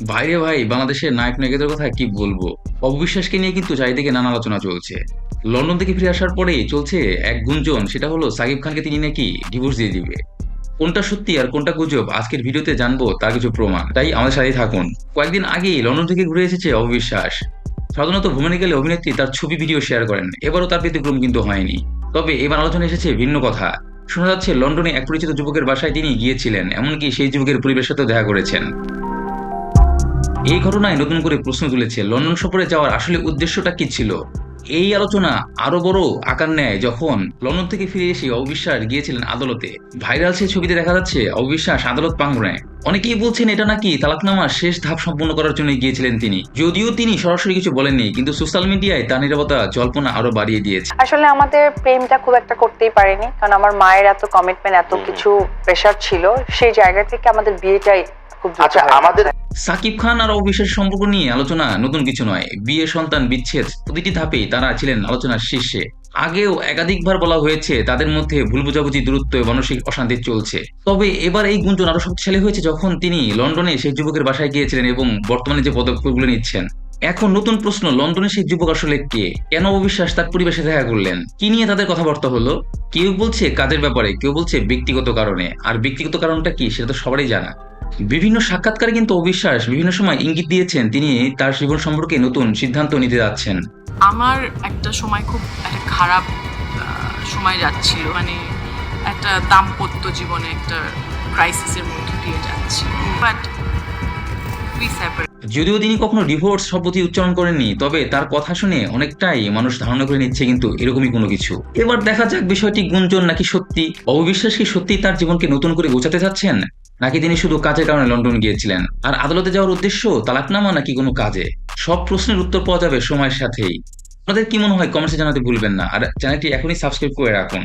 বাইরে ভাই, বাংলাদেশের নায়ক নায়িকাদের কথা কি বলব? অবিশ্বাসকে নিয়ে কিন্তু চারিদিকে নানা আলোচনা চলছে। লন্ডন থেকে ফিরে আসার পরেই চলছে এক গুঞ্জন, সেটা হলো সাকিব খানকে তিনি নাকি ডিভোর্স দিয়ে দিবে। কোনটা সত্যি আর কোনটা গুজব? আজকের ভিডিওতে জানব তার কিছু প্রমাণ। তাই আমাদের সাথেই থাকুন। কয়েকদিন আগেই লন্ডন থেকে ঘুরে এসেছে অবিশ্বাস। সাধারণত ভ্রমণে গেলে অভিনেত্রী তার ছবি ভিডিও শেয়ার করেন। এবারও তার ব্যতিক্রম কিন্তু হয়নি। তবে এবার আলোচনা এসেছে ভিন্ন কথা। শোনা যাচ্ছে লন্ডনে এক পরিচিত যুবকের বাসায় তিনি গিয়েছিলেন, এমনকি সেই যুবকের পরিবেশের সাথেও দেখা করেছেন। এই ঘটনায় নতুন করে প্রশ্ন তুলেছে, লন্ডন সফরে যাওয়ার আসলে উদ্দেশ্যটা কি ছিল? এই আলোচনা আরও বড় আকার নেয় যখন লন্ডন থেকে ফিরে এসে অবিশ্বাস গিয়েছিলেন আদালতে। ভাইরাল সেই ছবিতে দেখা যাচ্ছে, অবিশ্বাস আদালত প্রাঙ্গণে অনেকেই বলছেন এটা নাকি তালাকনামার শেষ ধাপ সম্পূর্ণ করার জন্য গিয়েছিলেন তিনি। যদিও তিনি সরাসরি কিছু বলেননি কিন্তু সোশ্যাল মিডিয়ায় তার নিরাপত্তা জল্পনা আরও বাড়িয়ে দিয়েছে। আসলে আমাদের প্রেমটা খুব একটা করতেই পারেনি কারণ আমার মায়ের এত কমিটমেন্ট এত কিছু প্রেশার ছিল সেই জায়গা থেকে আমাদের বিয়েটাই খুব আচ্ছা আমাদের সাকিব খান আর অবিশ্বাসের সম্পর্ক নিয়ে আলোচনা নতুন কিছু নয় বিয়ে সন্তান বিচ্ছেদ। প্রতিটি ধাপেই তারা ছিলেন আলোচনার শীর্ষে। আগেও একাধিকবার বলা হয়েছে তাদের মধ্যে ভুল বোঝাবুঝি, দূরত্ব মানসিক অশান্তি চলছে। তবে এবার এই গুঞ্জন আরও শক্তিশালী হয়েছে যখন তিনি লন্ডনে সেই যুবকের বাসায় গিয়েছিলেন এবং বর্তমানে যে পদক্ষেপগুলো নিচ্ছেন। এখন নতুন প্রশ্ন, লন্ডনে সেই যুবক আসলে কে? কেন অবিশ্বাস তার পরিবেশে দেখা করলেন? কি নিয়ে তাদের কথাবার্তা হলো? কেউ বলছে কাজের ব্যাপারে, কেউ বলছে ব্যক্তিগত কারণে। আর ব্যক্তিগত কারণটা কি, সেটা তো সবারই জানা। বিভিন্ন সাক্ষাৎকারে কিন্তু অবিশ্বাস বিভিন্ন সময় ইঙ্গিত দিয়েছেন তিনি তার জীবন সম্পর্কে নতুন সিদ্ধান্ত নিতে যাচ্ছেন। আমার একটা সময় খুব একটা খারাপ সময় যাচ্ছিল। মানে একটা দাম্পত্য জীবনে একটা ক্রাইসিসের মধ্যে দিয়ে যাচ্ছি। বাট যদিও তিনি কখনো ডিভোর্স শব্দটি উচ্চারণ করেননি, তবে তার কথা শুনে অনেকটাই মানুষ ধারণা করে নিচ্ছে কিন্তু এরকমই কোনো কিছু। এবার দেখা যাক বিষয়টি গুঞ্জন নাকি সত্যি। অবিশ্বাস কি সত্যি তার জীবনকে নতুন করে গোছাতে চাচ্ছেন? নাকি তিনি শুধু কাজের কারণে লন্ডন গিয়েছিলেন? আর আদালতে যাওয়ার উদ্দেশ্য তালাকনামা নাকি কোনো কাজে? সব প্রশ্নের উত্তর পাওয়া যাবে সময়ের সাথেই। আপনাদের কি মনে হয়? কমেন্টসে জানাতে ভুলবেন না। আর চ্যানেলটি এখনই সাবস্ক্রাইব করে রাখুন।